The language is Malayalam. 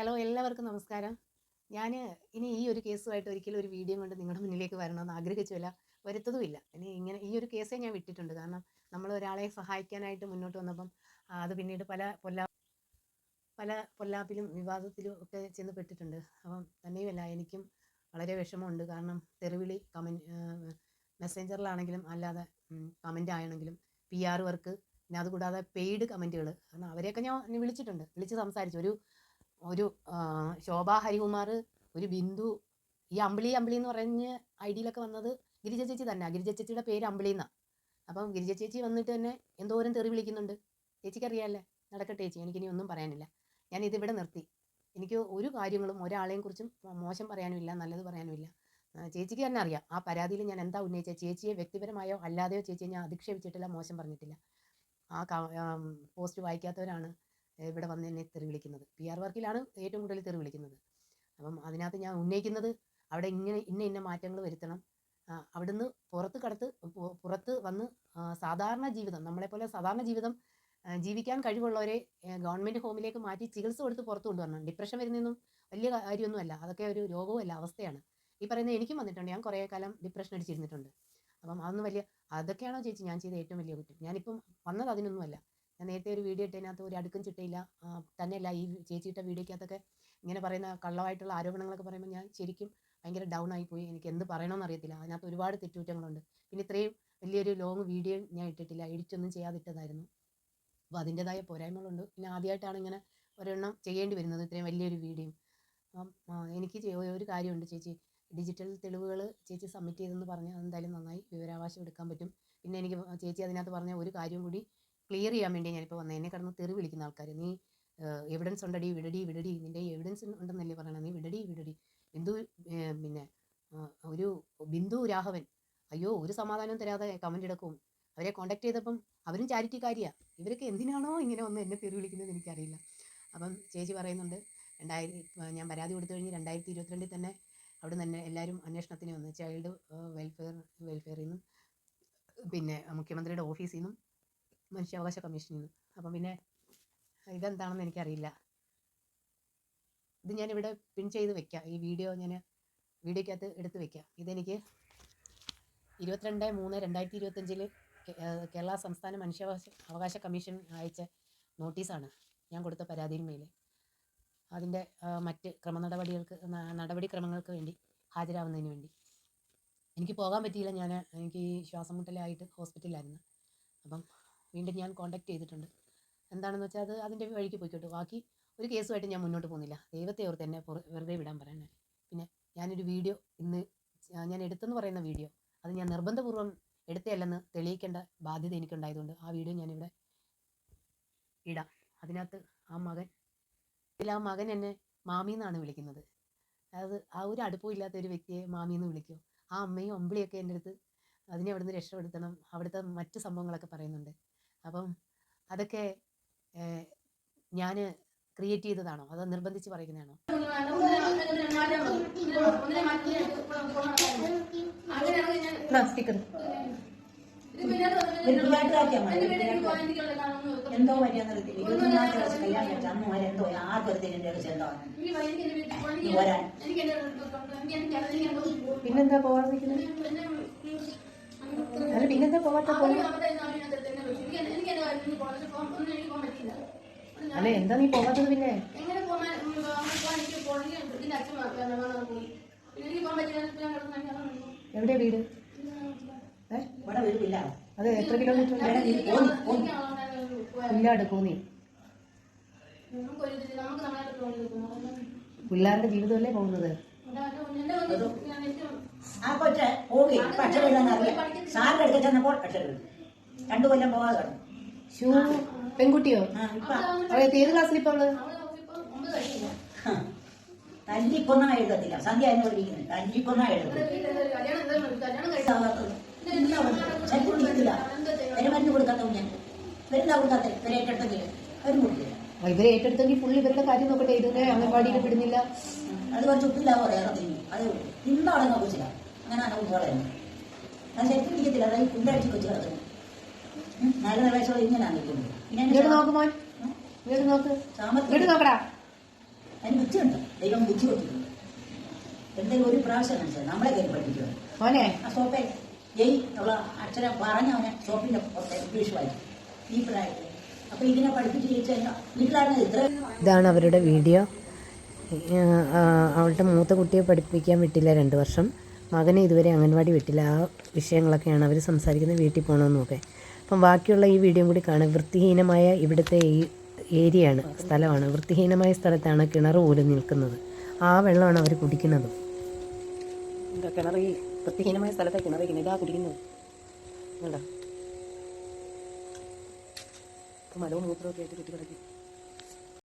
ഹലോ എല്ലാവർക്കും നമസ്കാരം. ഞാൻ ഇനി ഈ ഒരു കേസുമായിട്ട് ഒരിക്കലും ഒരു വീഡിയോ കൊണ്ട് നിങ്ങളുടെ മുന്നിലേക്ക് വരണമെന്ന് ആഗ്രഹിച്ചില്ല വരുത്തതുമില്ല. ഇനി ഇങ്ങനെ ഈ ഒരു കേസേ ഞാൻ വിട്ടിട്ടുണ്ട്. കാരണം നമ്മൾ ഒരാളെ സഹായിക്കാനായിട്ട് മുന്നോട്ട് വന്നപ്പം അത് പിന്നീട് പല പൊല്ലാ പല പൊല്ലാപ്പിലും വിവാദത്തിലും ഒക്കെ ചെന്ന് പെട്ടിട്ടുണ്ട്. അപ്പം തന്നെയുമല്ല എനിക്കും വളരെ വിഷമമുണ്ട്. കാരണം തെറിവിളി കമന്റ് മെസ്സഞ്ചറിലാണെങ്കിലും അല്ലാതെ കമന്റ് ആണെങ്കിലും പി ആർ വർക്ക് പിന്നെ അതുകൂടാതെ പെയ്ഡ് കമന്റുകൾ കാരണം അവരെയൊക്കെ ഞാൻ വിളിച്ചിട്ടുണ്ട്. വിളിച്ച് സംസാരിച്ചു. ഒരു ഒരു ശോഭാ ഹരികുമാർ ഒരു ബിന്ദു ഈ അമ്പിളി അമ്പിളി എന്ന് പറഞ്ഞ് ഐ ഡിയിലൊക്കെ വന്നത് ഗിരിജ ചേച്ചി തന്നെ. ഗിരിജ ചേച്ചിയുടെ പേര് അമ്പിളി എന്നാണ് അപ്പം ഗിരിജ ചേച്ചി വന്നിട്ട് തന്നെ എന്തോരം തെറി വിളിക്കുന്നുണ്ട്? ചേച്ചിക്ക് അറിയാമല്ലേ നടക്കട്ടെ ചേച്ചി എനിക്കിനി ഒന്നും പറയാനില്ല. ഞാൻ ഇതിവിടെ നിർത്തി. എനിക്ക് ഒരു കാര്യങ്ങളും ഒരാളെയും കുറിച്ചും മോശം പറയാനുമില്ല നല്ലത് പറയാനുമില്ല. ചേച്ചിക്ക് തന്നെ അറിയാം. ആ പരാതിയിൽ ഞാൻ എന്താ ഉന്നയിച്ചത് ചേച്ചിയെ വ്യക്തിപരമായോ അല്ലാതെയോ ചേച്ചിയെ ഞാൻ അധിക്ഷേപിച്ചിട്ടില്ല മോശം പറഞ്ഞിട്ടില്ല. ആ പോസ്റ്റ് വായിക്കാത്തവരാണ്. ഇവിടെ വന്ന് എന്നെ തെറി വിളിക്കുന്നത്? പി ആർ വർക്കിലാണ് ഏറ്റവും കൂടുതൽ തെറി വിളിക്കുന്നത്. അപ്പം അതിനകത്ത് ഞാൻ ഉന്നയിക്കുന്നത് അവിടെ ഇങ്ങനെ ഇന്ന ഇന്ന മാറ്റങ്ങൾ വരുത്തണം. അവിടുന്ന് പുറത്ത് കടത്ത് പുറത്ത് വന്ന് സാധാരണ ജീവിതം നമ്മളെപ്പോലെ സാധാരണ ജീവിതം ജീവിക്കാൻ കഴിവുള്ളവരെ ഗവൺമെന്റ് ഹോമിലേക്ക് മാറ്റി ചികിത്സ കൊടുത്ത് പുറത്ത് കൊണ്ടുവരണം. ഡിപ്രഷൻ വരുന്നതൊന്നും വലിയ കാര്യമൊന്നുമല്ല. അതൊക്കെ ഒരു രോഗവുമല്ല അവസ്ഥയാണ്. ഈ പറയുന്നത് എനിക്കും വന്നിട്ടുണ്ട്. ഞാൻ കുറേ കാലം ഡിപ്രഷൻ അടിച്ചിരുന്നിട്ടുണ്ട്. അപ്പം അതൊന്നും വലിയ അതൊക്കെയാണോ ചേച്ചി? ഞാൻ ചെയ്ത ഏറ്റവും വലിയ കുറ്റം. ഞാനിപ്പം വന്നത് അതിനൊന്നുമല്ല. ഞാൻ നേരത്തെ ഒരു വീഡിയോ ഇട്ടതിനകത്ത് ഒരു അടുക്കും ചിട്ടയില്ല. തന്നെയല്ല ഈ ചേച്ചിയിട്ട വീഡിയോക്കകത്തൊക്കെ ഇങ്ങനെ പറയുന്ന കള്ളമായിട്ടുള്ള ആരോപണങ്ങളൊക്കെ പറയുമ്പോൾ ഞാൻ ശരിക്കും ഭയങ്കര ഡൗൺ ആയിപ്പോയി എനിക്ക് എന്ത് പറയണമെന്ന് അറിയത്തില്ല. അതിനകത്ത് ഒരുപാട് തെറ്റുകുറ്റങ്ങളുണ്ട്. പിന്നെ ഇത്രയും വലിയൊരു ലോങ് വീഡിയോ ഞാൻ ഇട്ടിട്ടില്ല. എഡിറ്റൊന്നും ചെയ്യാതിട്ടതായിരുന്നു. അപ്പോൾ അതിന്റെതായ പോരായ്മകളുണ്ട്. പിന്നെ ആദ്യമായിട്ടാണ് ഇങ്ങനെ ഒരെണ്ണം ചെയ്യേണ്ടി വരുന്നത് ഇത്രയും വലിയൊരു വീഡിയോ അപ്പം എനിക്ക് ഒരു കാര്യമുണ്ട് ചേച്ചി. ഡിജിറ്റൽ തെളിവുകൾ ചേച്ചി സബ്മിറ്റ് ചെയ്തെന്ന് പറഞ്ഞാൽ എന്തായാലും നന്നായി വിവരാവകാശം എടുക്കാൻ പറ്റും. പിന്നെ എനിക്ക് ചേച്ചി അതിനകത്ത് പറഞ്ഞ ഒരു കാര്യം കൂടി ക്ലിയർ ചെയ്യാൻ വേണ്ടി ഞാനിപ്പോൾ വന്നത് എന്നെ കിടന്ന് തെറി വിളിക്കുന്ന ആൾക്കാർ നീ എവിഡൻസ് ഉണ്ടടി വിടടി വിടടി. നിന്റെ എവിഡൻസ് ഉണ്ടെന്നല്ലേ പറയണത് നീ വിടടി വിടടി. ബിന്ദു പിന്നെ ഒരു ബിന്ദു രാഘവൻ അയ്യോ ഒരു സമാധാനം തരാതെ കമന്റ് എടുക്കും. അവരെ കോണ്ടാക്ട് ചെയ്തപ്പം അവരും ചാരിറ്റിക്കാരിയാണ് ഇവരൊക്കെ എന്തിനാണോ ഇങ്ങനെ ഒന്ന് എന്നെ തെറി വിളിക്കുന്നത് എനിക്കറിയില്ല. അപ്പം ചേച്ചി പറയുന്നുണ്ട് രണ്ടായിരത്തി ഞാൻ പരാതി കൊടുത്തു കഴിഞ്ഞ് രണ്ടായിരത്തി ഇരുപത്തിരണ്ടിൽ തന്നെ അവിടെ തന്നെ എല്ലാവരും അന്വേഷണത്തിന് വന്നു ചൈൽഡ് വെൽഫെയർ വെൽഫെയറിൽ നിന്നും പിന്നെ മുഖ്യമന്ത്രിയുടെ ഓഫീസിൽ നിന്നും മനുഷ്യാവകാശ കമ്മീഷനിൽ നിന്ന് അപ്പം പിന്നെ ഇതെന്താണെന്ന് എനിക്കറിയില്ല. ഇത് ഞാനിവിടെ പിൻ ചെയ്ത് വെക്കാം. ഈ വീഡിയോ ഞാൻ വീഡിയോക്കകത്ത് എടുത്ത് വെക്കാം. ഇതെനിക്ക് ഇരുപത്തിരണ്ട് മൂന്ന് രണ്ടായിരത്തി ഇരുപത്തഞ്ചിൽ കേരള സംസ്ഥാന മനുഷ്യാവകാശ അവകാശ കമ്മീഷൻ അയച്ച നോട്ടീസാണ് ഞാൻ കൊടുത്ത പരാതിയിന്മേൽ അതിന്റെ മറ്റ് ക്രമനടപടികൾക്ക് നടപടിക്രമങ്ങൾക്ക് വേണ്ടി ഹാജരാവുന്നതിന് വേണ്ടി. എനിക്ക് പോകാൻ പറ്റിയില്ല ഞാൻ എനിക്ക് ശ്വാസം മുട്ടലായിട്ട് ഹോസ്പിറ്റലിലായിരുന്നു. അപ്പം വീണ്ടും ഞാൻ കോണ്ടാക്ട് ചെയ്തിട്ടുണ്ട്. എന്താണെന്ന് വെച്ചാൽ അത് അതിന്റെ വഴിക്ക് പോയിക്കോട്ടെ. ബാക്കി ഒരു കേസുമായിട്ട് ഞാൻ മുന്നോട്ട് പോകുന്നില്ല. ദൈവത്തെ ഓർത്ത് എന്നെ വെറുതെ വിടാൻ പറയാൻ പിന്നെ ഞാനൊരു വീഡിയോ ഇന്ന് ഞാൻ എടുത്തെന്ന് പറയുന്ന വീഡിയോ അത് ഞാൻ നിർബന്ധപൂർവം എടുത്തതല്ലെന്ന് തെളിയിക്കേണ്ട ബാധ്യത എനിക്കുണ്ടായതുകൊണ്ട് ആ വീഡിയോ ഞാനിവിടെ ഇടാം. അതിനകത്ത് ആ മകൻ ഇതിൽ ആ മകൻ എന്നെ മാമി എന്നാണ് വിളിക്കുന്നത്. അതായത് ആ ഒരു അടുപ്പമില്ലാത്ത ഇല്ലാത്ത ഒരു വ്യക്തിയെ മാമി എന്ന് വിളിക്കും. ആ അമ്മയും അമ്പിളിയൊക്കെ എന്റെ അടുത്ത് അതിനെ അവിടുന്ന് രക്ഷപ്പെടുത്തണം. അവിടുത്തെ മറ്റ് സംഭവങ്ങളൊക്കെ പറയുന്നുണ്ട്. അപ്പം അതൊക്കെ ഞാൻ ക്രിയേറ്റ് ചെയ്തതാണോ? അതോ നിർബന്ധിച്ച് പറയുന്നതാണോ? എന്തോ കല്യാണം കഴിച്ച അന്ന് വരെ എന്തോ എന്തോ വരാൻ. പിന്നെന്താ പോവാൻ നിൽക്കുന്നത്? അല്ല പിന്നെന്താ പോവാത്ത അല്ല എന്താ നീ പോവാത്തത് പിന്നെ? എവിടെ പിന്നെ എവിടെയാ വീട്? അത് എത്ര കിലോമീറ്റർ തോന്നി നിൽക്കുന്നു പിള്ളേരുടെ ജീവിതമല്ലേ പോകുന്നത്. ആ കൊച്ച പോയി അക്ഷരമില്ലെന്ന് അറിയാം സാറിന്റെ അടുത്ത് ചെന്നപ്പോൾ അക്ഷരമില്ല രണ്ടു കൊല്ലം പോകാതെ കിടന്നു. ഷൂ പെൺകുട്ടിയോ? ആ ഇപ്പൊ. അവൾ ഏത് ക്ലാസ്സിൽ ഇപ്പൊ അവൾ തല്ലിക്കൊന്നാ എഴുതത്തില്ല. സന്ധ്യ എന്ന് പഠിക്കുന്നത് തല്ലിക്കൊന്നാ എഴുതത്തില്ല. കല്യാണം കഴിച്ചു? ചെല്ലില്ല മരുന്ന് കൊടുക്കാത്തവും ഞാൻ വരുന്ന കൊടുക്കാത്ത? ഇവരെ ഏറ്റെടുത്തില്ല അവരും കൊടുക്കില്ല. ആ, ഇവരെ ഏറ്റെടുത്തെങ്കിൽ പുള്ളി ഇവരുടെ കാര്യം നോക്കട്ടെ. ഇതിനെ അംഗൻവാടിയിൽ വിടുന്നില്ല. അത് കുറച്ച് ഉപ്പില്ലാവോ വേറെ തിന്നു അത് ഇന്നടങ്ങ കൊച്ചില്ല അങ്ങനെ ആണ് ഉപ്പുകളായിരുന്നു അത് ശരിക്കും ഇരിക്കത്തില്ല. അതായത് കുണ്ടടിച്ച് കൊച്ചു കിടക്കുന്നു ഉം, നാലര വയസ്സോളം ഇങ്ങനെയാണ് നിൽക്കുന്നത് അതിന് ബുദ്ധിയുണ്ട്. ദൈവം ബുദ്ധി കൊടുത്തിട്ടുണ്ട്. എന്തെങ്കിലും ഒരു പ്രാവശ്യം കാണിച്ചത് നമ്മളെ കയറി പഠിപ്പിക്കുക മോനെ. ആ സോപ്പേ. ജയ് ഉള്ള അക്ഷരം പറഞ്ഞവനെ സോപ്പിന്റെ പുറത്തെ ഇംഗ്ലീഷ് വായിക്കും ഈ പ്രായത്തിൽ അപ്പൊ ഇതിനെ പഠിപ്പിച്ച് ജയിച്ചു കഴിഞ്ഞാൽ വീട്ടിലാണെങ്കിൽ ഇത്ര ഇതാണ് അവരുടെ വീഡിയോ. അവളുടെ മൂത്ത കുട്ടിയെ പഠിപ്പിക്കാൻ വിട്ടില്ല രണ്ട് വർഷം. മകനെ ഇതുവരെ അംഗൻവാടി വിട്ടില്ല. ആ വിഷയങ്ങളൊക്കെയാണ് അവർ സംസാരിക്കുന്നത് വീട്ടിൽ പോകണമെന്നൊക്കെ അപ്പം ബാക്കിയുള്ള ഈ വീഡിയോ കൂടി കാണാം. വൃത്തിഹീനമായ ഇവിടുത്തെ ഈ ഏരിയയാണ് സ്ഥലമാണ്. വൃത്തിഹീനമായ സ്ഥലത്താണ് കിണർ പോലും നിൽക്കുന്നത്. ആ വെള്ളമാണ് അവർ കുടിക്കുന്നത്. കിണർ ഈ വൃത്തിഹീനമായ സ്ഥലത്തെ കിണർ ഇതാ കുടിക്കുന്നത്? കണ്ടോ? മലവും മൂത്രമൊക്കെ ആയിട്ട് ചുറ്റി കിടക്കും